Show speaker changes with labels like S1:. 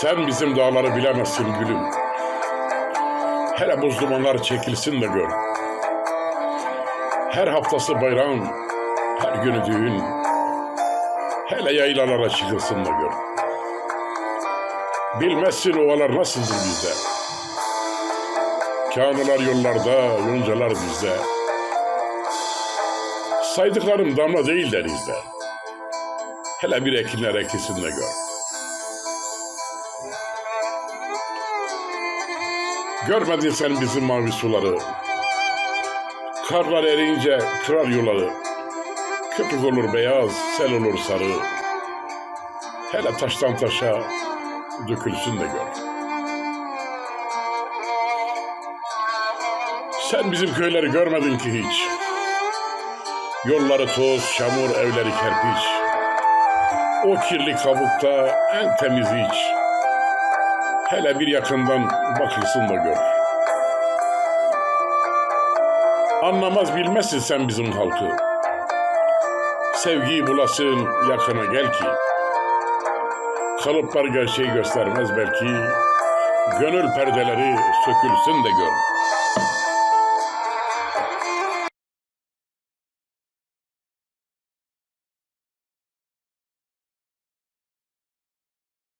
S1: Sen bizim dağları bilemezsin gülüm. Hele buz dumanlar çekilsin de gör. Her haftası bayram, her günü düğün. Hele yaylalara çıkılsın da gör. Bilmezsin ovalar nasıldır bizde. Kânular yollarda, yoncalar bizde. Saydıklarım damla değil denizde. Hele bir ekinler ekilsin de gör. Görmedin sen bizim mavi suları. Karlar erince kırar yolları. Köpük olur beyaz, sel olur sarı. Hele taştan taşa dökülsün de gör. Sen bizim köyleri görmedin ki hiç. Yolları toz, çamur, evleri kerpiç. O kirli kabukta en temiz iç. Hele bir yakından bakılsın da gör. Anlamaz bilmezsin sen bizim halkı. Sevgiyi bulasın yakına gel ki. Kalıplar gerçeği göstermez belki. Gönül perdeleri sökülsün de gör.